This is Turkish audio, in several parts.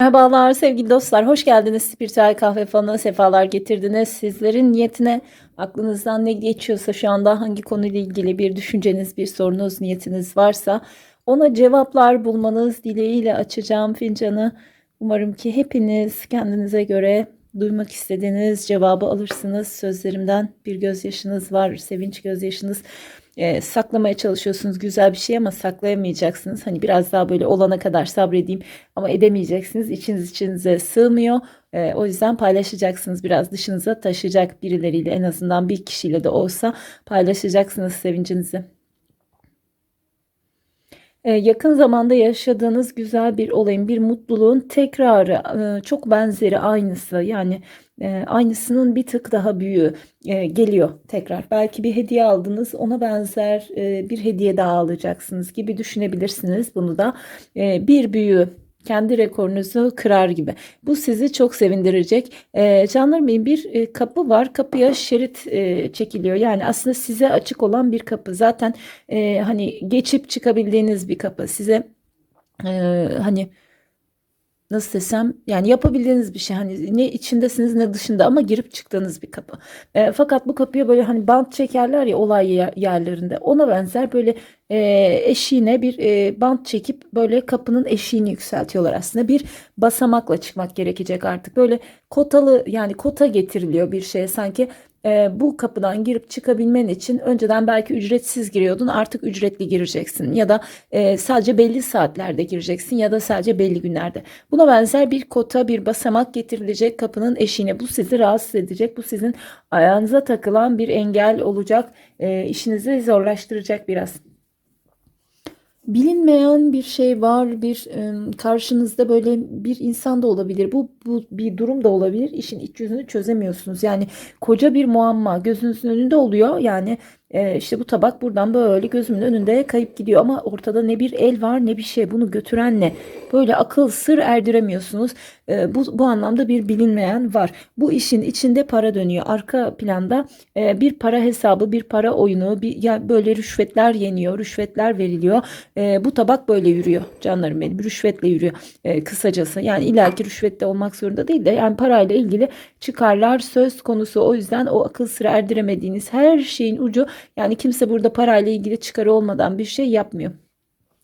Merhabalar sevgili dostlar, hoş geldiniz. Spiritüel kahve falına sefalar getirdiniz. Sizlerin niyetine aklınızdan ne geçiyorsa şu anda hangi konuyla ilgili bir düşünceniz, bir sorunuz, niyetiniz varsa ona cevaplar bulmanız dileğiyle açacağım fincanı. Umarım ki hepiniz kendinize göre duymak istediğiniz cevabı alırsınız. Sözlerimden bir gözyaşınız var, sevinç gözyaşınız e, saklamaya çalışıyorsunuz güzel bir şey ama saklayamayacaksınız. Hani biraz daha böyle olana kadar sabredeyim ama edemeyeceksiniz. İçiniz içinize sığmıyor. E, o yüzden paylaşacaksınız biraz dışınıza taşıyacak birileriyle en azından bir kişiyle de olsa paylaşacaksınız sevincinizi. E, yakın zamanda yaşadığınız güzel bir olayın, bir mutluluğun tekrarı, e, çok benzeri, aynısı. Yani e, aynısının bir tık daha büyüğü geliyor tekrar. Belki bir hediye aldınız, ona benzer bir hediye daha alacaksınız gibi düşünebilirsiniz bunu da. Bir büyüğü kendi rekorunuzu kırar gibi. Bu sizi çok sevindirecek. E, canlarım benim bir e, kapı var. Kapıya şerit e, çekiliyor. Yani aslında size açık olan bir kapı. Zaten e, hani geçip çıkabildiğiniz bir kapı. Size e, hani nasıl desem yani yapabildiğiniz bir şey. Hani ne içindesiniz ne dışında ama girip çıktığınız bir kapı. E, fakat bu kapıya böyle hani bant çekerler ya olay yerlerinde. Ona benzer böyle e, eşiğine bir e, bant çekip böyle kapının eşiğini yükseltiyorlar aslında. Bir basamakla çıkmak gerekecek artık. Böyle kotalı yani kota getiriliyor bir şey sanki e, bu kapıdan girip çıkabilmen için önceden belki ücretsiz giriyordun artık ücretli gireceksin. Ya da e, sadece belli saatlerde gireceksin ya da sadece belli günlerde. Buna benzer bir kota bir basamak getirilecek kapının eşiğine. Bu sizi rahatsız edecek bu sizin ayağınıza takılan bir engel olacak e, işinizi zorlaştıracak biraz bilinmeyen bir şey var, bir e, karşınızda böyle bir insan da olabilir. Bu, bu bir durum da olabilir. İşin iç yüzünü çözemiyorsunuz. Yani koca bir muamma gözünüzün önünde oluyor. Yani e, işte bu tabak buradan böyle gözümün önünde kayıp gidiyor ama ortada ne bir el var ne bir şey bunu götüren ne böyle akıl sır erdiremiyorsunuz e, bu, bu anlamda bir bilinmeyen var. Bu işin içinde para dönüyor. Arka planda e, bir para hesabı bir para oyunu bir ya böyle rüşvetler yeniyor rüşvetler veriliyor. E, bu tabak böyle yürüyor canlarım benim rüşvetle yürüyor. E, kısacası yani illaki rüşvette olmak zorunda değil de yani parayla ilgili çıkarlar söz konusu. O yüzden o akıl sır erdiremediğiniz her şeyin ucu yani kimse burada parayla ilgili çıkarı olmadan bir şey yapmıyor.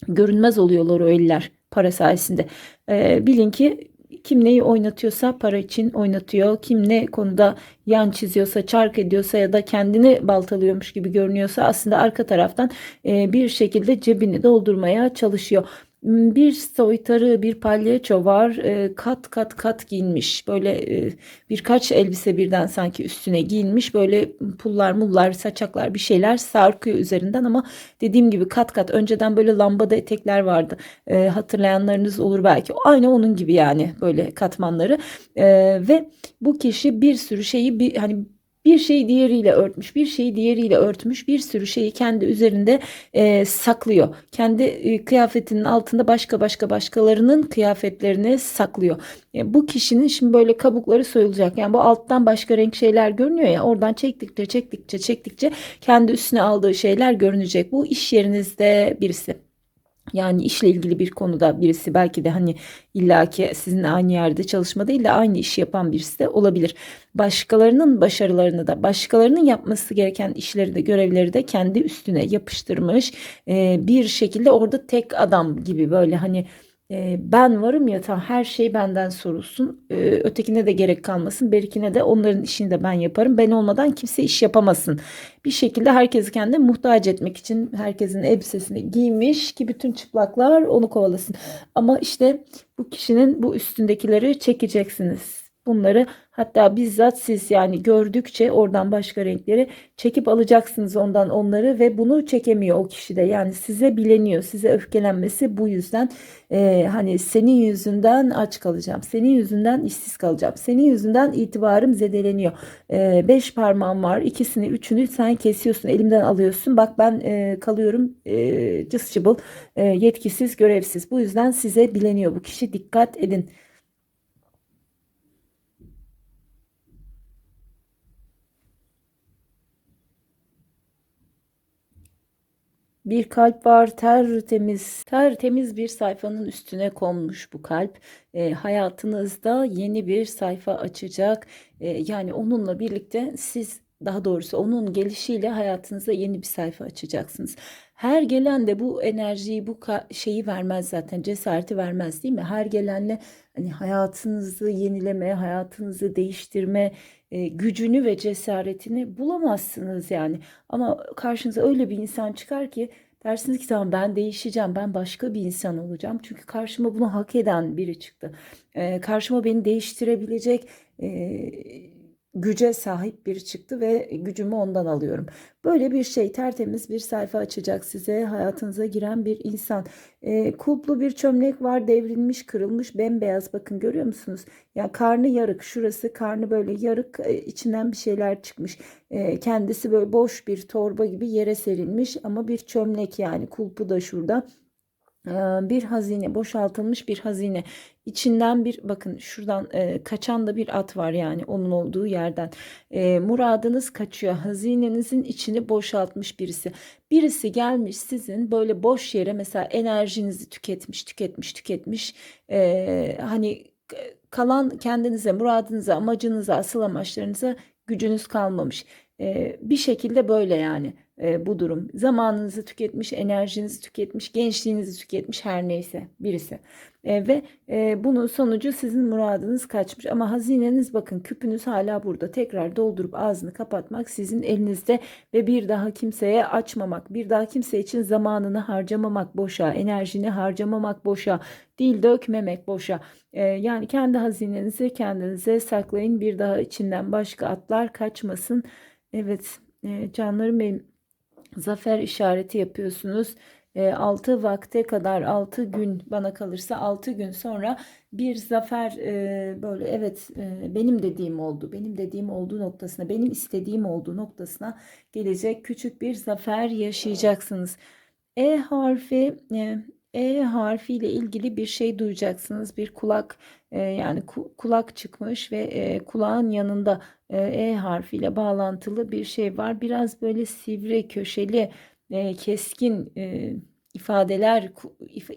Görünmez oluyorlar o eller para sayesinde. Ee, bilin ki kim neyi oynatıyorsa para için oynatıyor. Kim ne konuda yan çiziyorsa, çark ediyorsa ya da kendini baltalıyormuş gibi görünüyorsa aslında arka taraftan e, bir şekilde cebini doldurmaya çalışıyor bir soytarı bir palyaço var e, kat kat kat giyinmiş. Böyle e, birkaç elbise birden sanki üstüne giyinmiş. Böyle pullar mullar saçaklar bir şeyler sarkıyor üzerinden ama dediğim gibi kat kat. Önceden böyle lambada etekler vardı. E, hatırlayanlarınız olur belki. Aynı onun gibi yani böyle katmanları. Ve bu kişi bir sürü şeyi bir hani bir şeyi diğeriyle örtmüş, bir şeyi diğeriyle örtmüş, bir sürü şeyi kendi üzerinde e, saklıyor. Kendi e, kıyafetinin altında başka başka başkalarının kıyafetlerini saklıyor. E, bu kişinin şimdi böyle kabukları soyulacak. Yani bu alttan başka renk şeyler görünüyor ya oradan çektikçe çektikçe çektikçe kendi üstüne aldığı şeyler görünecek. Bu iş yerinizde birisi. Yani işle ilgili bir konuda birisi belki de hani illaki sizinle aynı yerde çalışma değil de aynı işi yapan birisi de olabilir. Başkalarının başarılarını da başkalarının yapması gereken işleri de görevleri de kendi üstüne yapıştırmış. Bir şekilde orada tek adam gibi böyle hani e, ben varım ya tam her şey benden sorulsun. E, ötekine de gerek kalmasın. Berikine de onların işini de ben yaparım. Ben olmadan kimse iş yapamasın. Bir şekilde herkesi kendine muhtaç etmek için herkesin elbisesini giymiş ki bütün çıplaklar onu kovalasın. Ama işte bu kişinin bu üstündekileri çekeceksiniz. Bunları hatta bizzat siz yani gördükçe oradan başka renkleri çekip alacaksınız ondan onları ve bunu çekemiyor o kişi de. Yani size bileniyor, size öfkelenmesi bu yüzden e, hani senin yüzünden aç kalacağım, senin yüzünden işsiz kalacağım, senin yüzünden itibarım zedeleniyor. E, beş parmağım var, ikisini, üçünü sen kesiyorsun, elimden alıyorsun. Bak ben e, kalıyorum e, cıscıbıl, e, yetkisiz, görevsiz. Bu yüzden size bileniyor bu kişi. Dikkat edin. Bir kalp var tertemiz, tertemiz bir sayfanın üstüne konmuş bu kalp. E, hayatınızda yeni bir sayfa açacak. E, yani onunla birlikte siz daha doğrusu onun gelişiyle hayatınızda yeni bir sayfa açacaksınız. Her gelen de bu enerjiyi, bu şeyi vermez zaten, cesareti vermez değil mi? Her gelenle hani hayatınızı yenileme, hayatınızı değiştirme e, gücünü ve cesaretini bulamazsınız yani. Ama karşınıza öyle bir insan çıkar ki dersiniz ki tamam ben değişeceğim, ben başka bir insan olacağım. Çünkü karşıma bunu hak eden biri çıktı. E, karşıma beni değiştirebilecek e, güce sahip biri çıktı ve gücümü ondan alıyorum. Böyle bir şey tertemiz bir sayfa açacak size hayatınıza giren bir insan. E, kulplu bir çömlek var devrilmiş kırılmış bembeyaz bakın görüyor musunuz? Ya karnı yarık şurası karnı böyle yarık e, içinden bir şeyler çıkmış. E, kendisi böyle boş bir torba gibi yere serilmiş ama bir çömlek yani kulpu da şurada bir hazine boşaltılmış bir hazine. İçinden bir bakın şuradan e, kaçan da bir at var yani onun olduğu yerden. E, muradınız kaçıyor. Hazinenizin içini boşaltmış birisi. Birisi gelmiş sizin böyle boş yere mesela enerjinizi tüketmiş tüketmiş tüketmiş. E, hani kalan kendinize muradınıza amacınıza asıl amaçlarınıza gücünüz kalmamış. E, bir şekilde böyle yani e, bu durum. Zamanınızı tüketmiş, enerjinizi tüketmiş, gençliğinizi tüketmiş her neyse birisi. E, ve e, bunun sonucu sizin muradınız kaçmış. Ama hazineniz bakın küpünüz hala burada. Tekrar doldurup ağzını kapatmak sizin elinizde ve bir daha kimseye açmamak, bir daha kimse için zamanını harcamamak boşa, enerjini harcamamak boşa, dil dökmemek boşa. E, yani kendi hazinenizi kendinize saklayın. Bir daha içinden başka atlar kaçmasın. Evet e, canlarım benim zafer işareti yapıyorsunuz. 6 e, vakte kadar 6 gün bana kalırsa 6 gün sonra bir zafer e, böyle evet e, benim dediğim oldu benim dediğim olduğu noktasına benim istediğim olduğu noktasına gelecek küçük bir zafer yaşayacaksınız. E harfi harfiyle ilgili bir şey duyacaksınız bir kulak yani kulak çıkmış ve kulağın yanında E harfiyle bağlantılı bir şey var biraz böyle sivri köşeli e, keskin e, ifadeler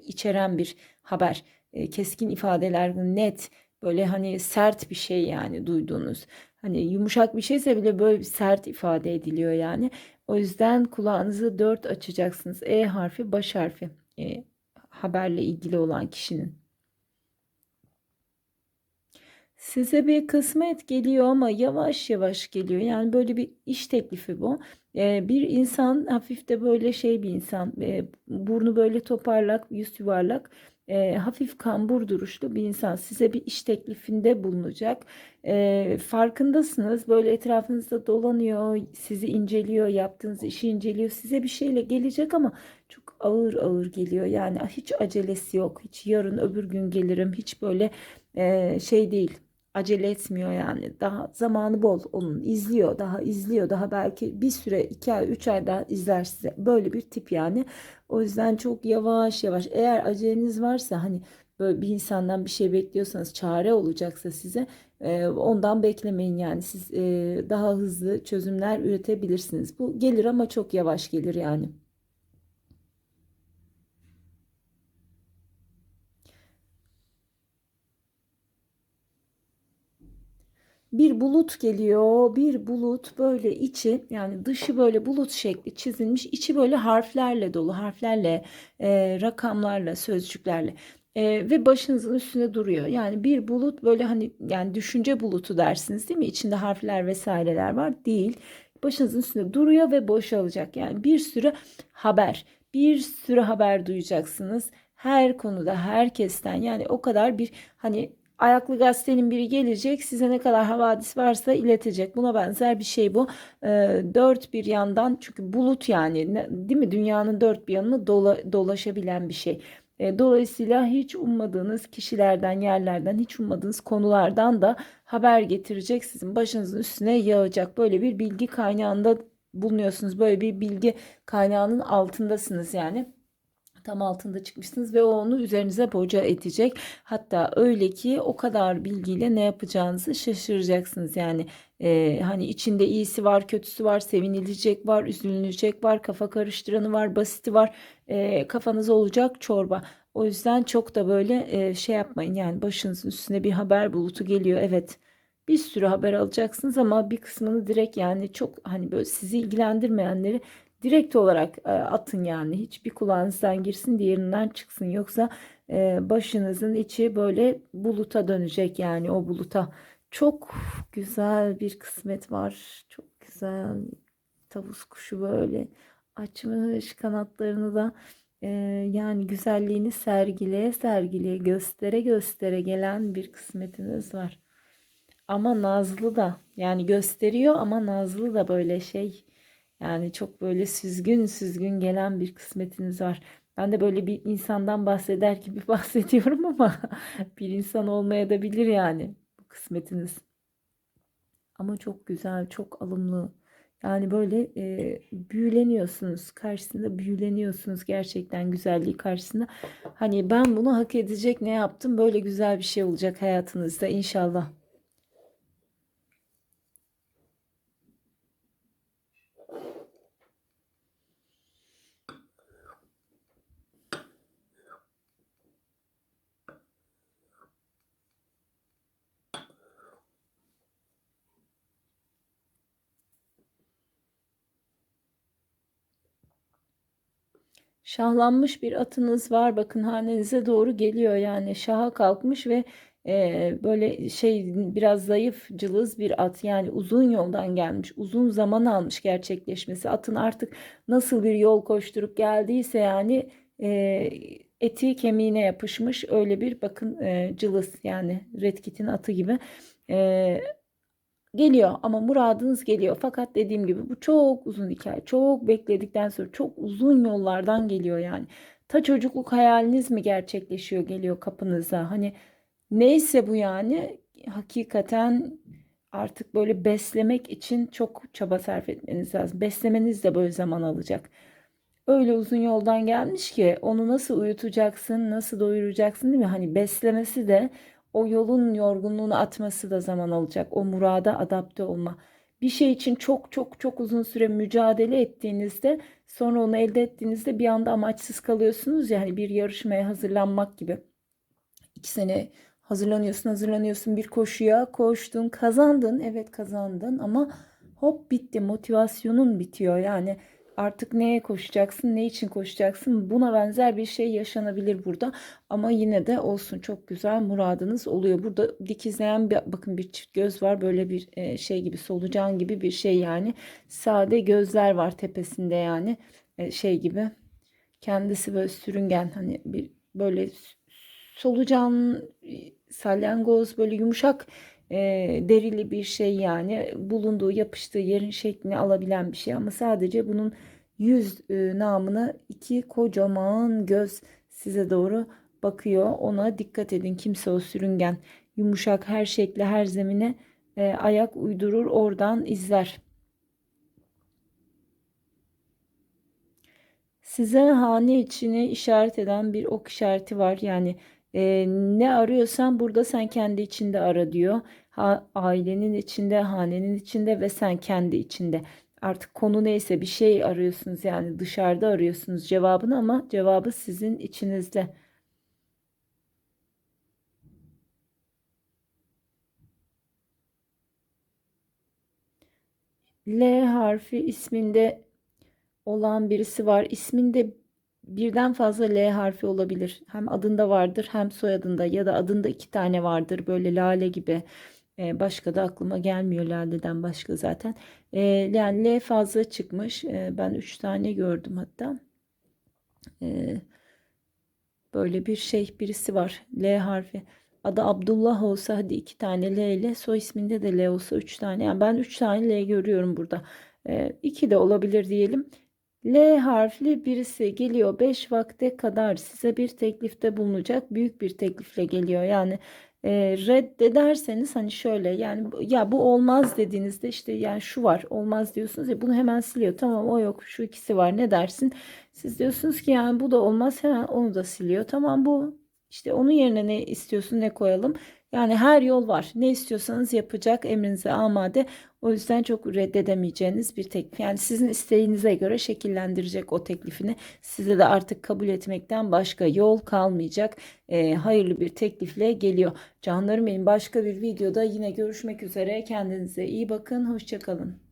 içeren bir haber. E, keskin ifadeler net böyle hani sert bir şey yani duyduğunuz. Hani yumuşak bir şeyse bile böyle sert ifade ediliyor yani. O yüzden kulağınızı dört açacaksınız. E harfi baş harfi e, haberle ilgili olan kişinin. Size bir kısmet geliyor ama yavaş yavaş geliyor. Yani böyle bir iş teklifi bu. Ee, bir insan hafif de böyle şey bir insan. E, burnu böyle toparlak, yüz yuvarlak. E, hafif kambur duruşlu bir insan size bir iş teklifinde bulunacak. E, farkındasınız böyle etrafınızda dolanıyor, sizi inceliyor, yaptığınız işi inceliyor. Size bir şeyle gelecek ama çok ağır ağır geliyor. Yani hiç acelesi yok. Hiç yarın öbür gün gelirim. Hiç böyle e, şey değil acele etmiyor yani. Daha zamanı bol onun. izliyor, daha izliyor. Daha belki bir süre, iki ay, üç ay daha izler size. Böyle bir tip yani. O yüzden çok yavaş yavaş. Eğer aceleniz varsa hani böyle bir insandan bir şey bekliyorsanız çare olacaksa size e, ondan beklemeyin yani siz e, daha hızlı çözümler üretebilirsiniz. Bu gelir ama çok yavaş gelir yani. Bir bulut geliyor. Bir bulut böyle içi yani dışı böyle bulut şekli çizilmiş. içi böyle harflerle dolu. Harflerle, e, rakamlarla, sözcüklerle. E, ve başınızın üstünde duruyor. Yani bir bulut böyle hani yani düşünce bulutu dersiniz değil mi? İçinde harfler vesaireler var. Değil. Başınızın üstünde duruyor ve boşalacak. Yani bir sürü haber, bir sürü haber duyacaksınız. Her konuda herkesten yani o kadar bir hani ayaklı gazetenin biri gelecek size ne kadar havadis varsa iletecek. Buna benzer bir şey bu. E, dört bir yandan çünkü bulut yani değil mi dünyanın dört bir yanını dola, dolaşabilen bir şey. E, dolayısıyla hiç ummadığınız kişilerden, yerlerden, hiç ummadığınız konulardan da haber getirecek. Sizin başınızın üstüne yağacak. Böyle bir bilgi kaynağında bulunuyorsunuz. Böyle bir bilgi kaynağının altındasınız yani tam altında çıkmışsınız ve o onu üzerinize boca edecek. Hatta öyle ki o kadar bilgiyle ne yapacağınızı şaşıracaksınız. Yani Ee, hani içinde iyisi var, kötüsü var, sevinilecek var, üzülünecek var, kafa karıştıranı var, basiti var. Ee, kafanız olacak çorba. O yüzden çok da böyle e, şey yapmayın yani başınızın üstüne bir haber bulutu geliyor. Evet bir sürü haber alacaksınız ama bir kısmını direkt yani çok hani böyle sizi ilgilendirmeyenleri direkt olarak e, atın yani. Hiçbir kulağınızdan girsin diğerinden çıksın. Yoksa e, başınızın içi böyle buluta dönecek yani o buluta. Çok güzel bir kısmet var. Çok güzel. Tavus kuşu böyle açmış kanatlarını da e, yani güzelliğini sergileye sergileye göstere göstere gelen bir kısmetiniz var. Ama Nazlı da yani gösteriyor ama Nazlı da böyle şey yani çok böyle süzgün süzgün gelen bir kısmetiniz var. Ben de böyle bir insandan bahseder gibi bahsediyorum ama bir insan olmaya da bilir yani bu kısmetiniz. Ama çok güzel, çok alımlı. Yani böyle e, büyüleniyorsunuz karşısında büyüleniyorsunuz gerçekten güzelliği karşısında. Hani ben bunu hak edecek ne yaptım? Böyle güzel bir şey olacak hayatınızda inşallah. Şahlanmış bir atınız var. Bakın hanenize doğru geliyor. Yani şaha kalkmış ve e, böyle şey biraz zayıf cılız bir at. Yani uzun yoldan gelmiş uzun zaman almış gerçekleşmesi. Atın artık nasıl bir yol koşturup geldiyse yani e, eti kemiğine yapışmış öyle bir bakın e, cılız yani Red Kit'in atı gibi. E, Geliyor ama muradınız geliyor. Fakat dediğim gibi bu çok uzun hikaye. Çok bekledikten sonra çok uzun yollardan geliyor yani. Ta çocukluk hayaliniz mi gerçekleşiyor geliyor kapınıza. Hani neyse bu yani hakikaten artık böyle beslemek için çok çaba sarf etmeniz lazım. Beslemeniz de böyle zaman alacak. Öyle uzun yoldan gelmiş ki onu nasıl uyutacaksın, nasıl doyuracaksın değil mi? Hani beslemesi de o yolun yorgunluğunu atması da zaman alacak. O murada adapte olma. Bir şey için çok çok çok uzun süre mücadele ettiğinizde sonra onu elde ettiğinizde bir anda amaçsız kalıyorsunuz. Yani bir yarışmaya hazırlanmak gibi. İki sene hazırlanıyorsun hazırlanıyorsun bir koşuya koştun kazandın evet kazandın ama hop bitti motivasyonun bitiyor yani Artık neye koşacaksın, ne için koşacaksın? Buna benzer bir şey yaşanabilir burada. Ama yine de olsun çok güzel muradınız oluyor. Burada dikizleyen bir bakın bir çift göz var. Böyle bir e, şey gibi solucan gibi bir şey yani. Sade gözler var tepesinde yani. E, şey gibi. Kendisi böyle sürüngen hani bir böyle solucan salyangoz böyle yumuşak e, derili bir şey yani bulunduğu yapıştığı yerin şeklini alabilen bir şey ama sadece bunun yüz e, namına iki kocaman göz size doğru bakıyor ona dikkat edin kimse o sürüngen yumuşak her şekle her zemine e, ayak uydurur oradan izler. Size hane içine işaret eden bir ok işareti var. Yani e, ne arıyorsan burada sen kendi içinde ara diyor. Ha, ailenin içinde, hanenin içinde ve sen kendi içinde. Artık konu neyse bir şey arıyorsunuz yani dışarıda arıyorsunuz cevabını ama cevabı sizin içinizde. L harfi isminde olan birisi var. İsminde birden fazla L harfi olabilir. Hem adında vardır hem soyadında ya da adında iki tane vardır. Böyle lale gibi. Ee, başka da aklıma gelmiyor laleden başka zaten. Ee, yani L fazla çıkmış. Ee, ben üç tane gördüm hatta. böyle bir şey birisi var. L harfi. Adı Abdullah olsa hadi iki tane L ile soy isminde de L olsa üç tane. Yani ben üç tane L görüyorum burada. İki de olabilir diyelim. L harfli birisi geliyor 5 vakte kadar size bir teklifte bulunacak. Büyük bir teklifle geliyor. Yani e, reddederseniz hani şöyle yani ya bu olmaz dediğinizde işte yani şu var olmaz diyorsunuz ya bunu hemen siliyor. Tamam o yok şu ikisi var ne dersin? Siz diyorsunuz ki yani bu da olmaz hemen onu da siliyor. Tamam bu işte onun yerine ne istiyorsun ne koyalım? Yani her yol var. Ne istiyorsanız yapacak emrinize amade. O yüzden çok reddedemeyeceğiniz bir teklif. Yani sizin isteğinize göre şekillendirecek o teklifini. Size de artık kabul etmekten başka yol kalmayacak. Ee, hayırlı bir teklifle geliyor. Canlarım benim başka bir videoda yine görüşmek üzere. Kendinize iyi bakın. Hoşçakalın.